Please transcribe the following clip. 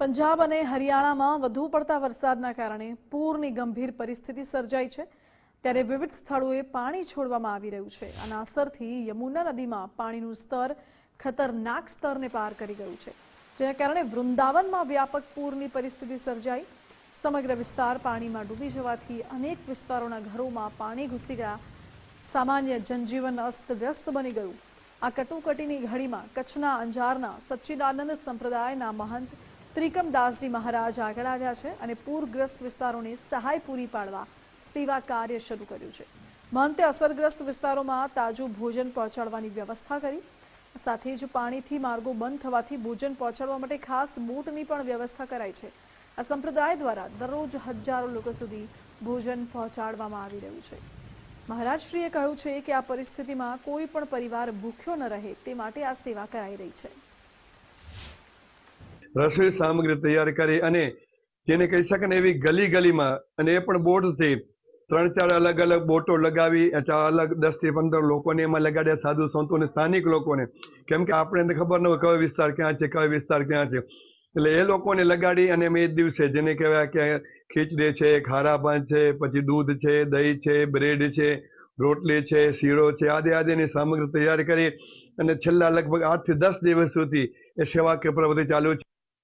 પંજાબ અને હરિયાણામાં વધુ પડતા વરસાદના કારણે પૂરની ગંભીર પરિસ્થિતિ સર્જાઈ છે. ત્યારે વિવિધ સ્થળોએ પાણી છોડવામાં આવી રહ્યું છે. આના અસરથી યમુના નદીમાં પાણીનું સ્તર ખતરનાક સ્તરને પાર કરી ગયું છે. જેના કારણે વૃંદાવનમાં વ્યાપક પૂરની પરિસ્થિતિ સર્જાઈ. સમગ્ર વિસ્તાર પાણીમાં ડૂબી જવાથી અનેક વિસ્તારોના ઘરોમાં પાણી ઘૂસી ગયા. સામાન્ય જનજીવન અસ્તવ્યસ્ત બની ગયું. આ કટોકટીની ઘડીમાં કચ્છના અંજારના સચ્ચિદાનંદ સંપ્રદાયના મહંત ત્રિકમદાસજી મહારાજ આગળ આવ્યા છે અને પૂરગ્રસ્ત વિસ્તારોને સહાય પૂરી પાડવા સેવા કાર્ય શરૂ કર્યું છે. મહંતે અસરગ્રસ્ત વિસ્તારોમાં તાજું ભોજન પહોંચાડવાની વ્યવસ્થા કરી. સાથે જ પાણીથી માર્ગો બંધ થવાથી ભોજન પહોંચાડવા માટે ખાસ બોટની પણ વ્યવસ્થા કરાઈ છે. આ સંપ્રદાય દ્વારા દરરોજ હજારો લોકો સુધી ભોજન પહોંચાડવામાં આવી રહ્યું છે. મહારાજશ્રીએ કહ્યું છે કે આ પરિસ્થિતિમાં કોઈ પણ પરિવાર ભૂખ્યો ન રહે તે માટે આ સેવા કરાઈ રહી છે. રસોઈ સામગ્રી તૈયાર કરી અને જેને કહી શકે ને એવી ગલી ગલીમાં અને એ પણ બોટથી ત્રણ ચાર અલગ અલગ બોટો લગાવી ચાર અલગ દસથી પંદર લોકોને એમાં લગાડ્યા, સાધુ સંતોને સ્થાનિક લોકોને. કેમ કે આપણે ખબર ન હોય કયો વિસ્તાર ક્યાં છે, કયો વિસ્તાર ક્યાં છે. એટલે એ લોકોને લગાડી અને અમે એ દિવસે જેને કહેવાય કે ખીચડી છે, ખારા પાન છે, પછી દૂધ છે, દહીં છે, બ્રેડ છે, રોટલી છે, શીરો છે, આદિ આદિની સામગ્રી તૈયાર કરી અને છેલ્લા લગભગ આઠથી દસ દિવસ સુધી એ સેવા કે પ્રવૃત્તિ ચાલુ છે